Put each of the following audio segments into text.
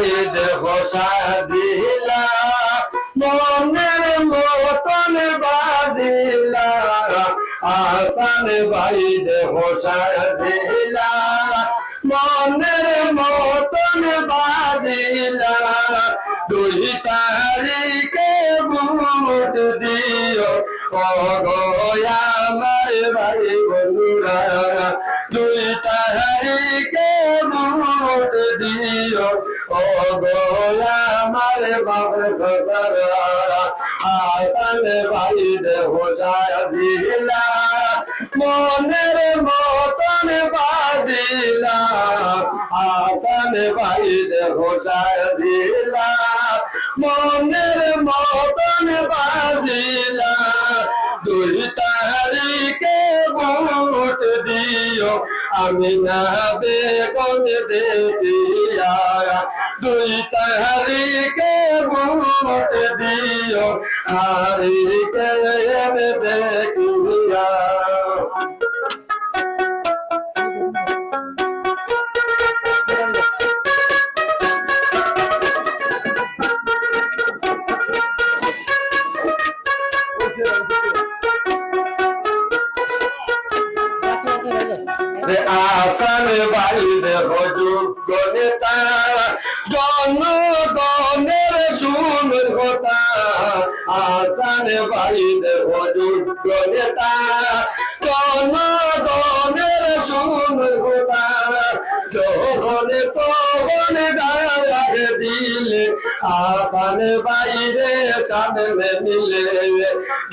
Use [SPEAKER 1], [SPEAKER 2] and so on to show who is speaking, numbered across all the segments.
[SPEAKER 1] ভাই দেখো সাজিলা, মনের মতন বাজিলা আসান ভাই দেখো সাজিলা, মনের মতন বাজিলা দুই তারিখে বুট দিও। ও গোয়া আমার ভাই বন্ধুরা দিও ও আমার বাবার সসরা আসান ভাই দেহো সাজিলা মনের মতন বাজিলা আসান ভাই দেহো সাজিলা মনের মতন বাজিলা দুই তারিখে ভোট আমি না বেগম দেখিয়া দুই তারিখে ভোট দিও তারিখে দেখিয়া। রে আসান বাইরে যোগ্য নেতা জনগণের শুন কথা আসান বাইরে যোগ্য নেতা জনগণের শুন কথা যখন তখন গায়ে দিলে আসান বাইরে সামনে মিলে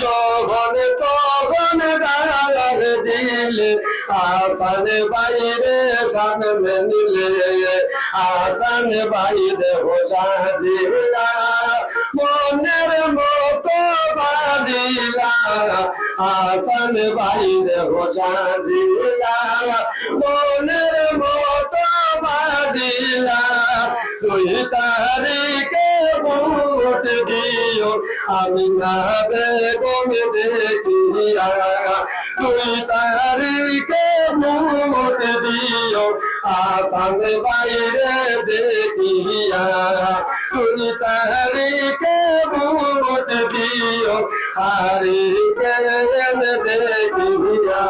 [SPEAKER 1] যখন তখন গায়ে দিলে আসান বাইরে সামনে নিলে আসান বাইরে হোসাদিলা মনের মতো বাদিলা আসান বাইরে হোসাদিলা মনের মতো বাদিলা তুই তারিখে ভোট দিও আমি না বেগম দেখিয়া তুই তারিখে ভোট দিও। আসাম বাইরে দেখিয়া তুই তারিখে ভোট দিও। তারিখে দেখিয়া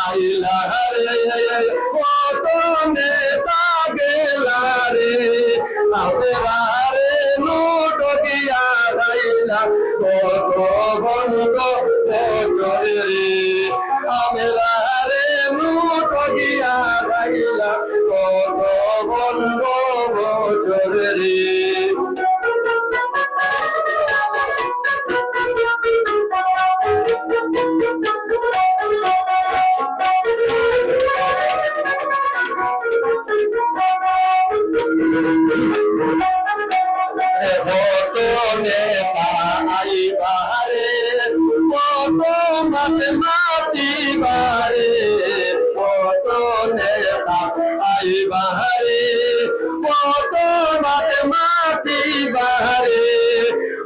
[SPEAKER 1] আইলা রে কত নেতা গেলা রে আমরা রে লুট গিয়া গাইলা কত বন্ধ বছরে রে আমরা রে লুট গিয়া গাইলা কত বন্ধ বছরে রে মাতি বারে কত নেতা আই বাহারে কত মাত মাতি বাহারে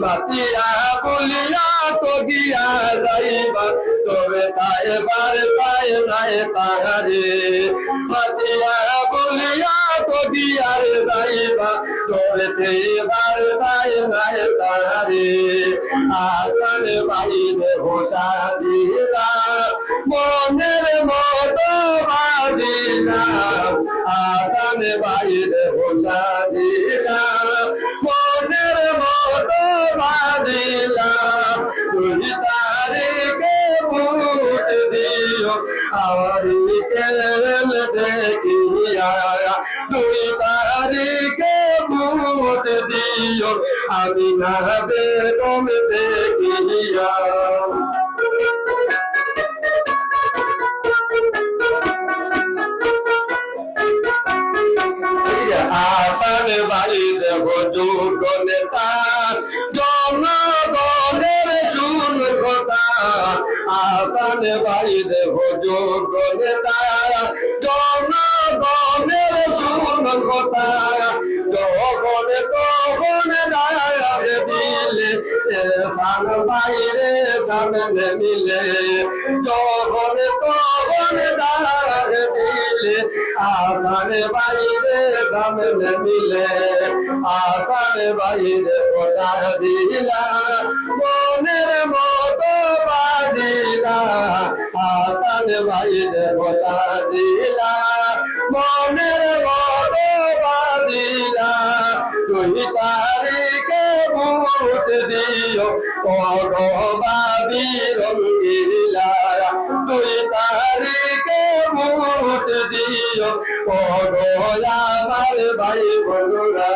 [SPEAKER 1] মাতিয়া বলিয়া তো গিয়া যাইবা, তবে তাই বার তাই নাই তাহারে, মাতিয়া বলিয়া তো গিয়ার যাইবা তবে তে বার তাই নাই তাহারে। আসান বাইরে হোসা দিলা, মনের মতো বাদিলা আসান বাইরে হোসা দিলা, মনের মতো বাদিলা তুই তারিখে ভোট দিও আরিকে দেখিয়া দুই তারিখে আমি না বেগম দেখিয়া। আসান বাইর হজুর নেতা জনগণের শুন কথা। আসান বাইর হজুর নেতা জনগণের শুন কথা। যখন তখন রায় দিলে সান বাইরে সামনে মিলে যখন তখন রায় দিলে, আসান বাইরে সামনে মিলে আসান বাইরে কথা দিলা, মনের মতো বাদিলা আসান বাইরে কথা দিলা। মনের মতো বাদিলা দুই তারিখে ভূত দিও অগবাবি রঙ্গিলা। দুই তারিখে ভূত দিও অগয়া আমার ভাই বলরা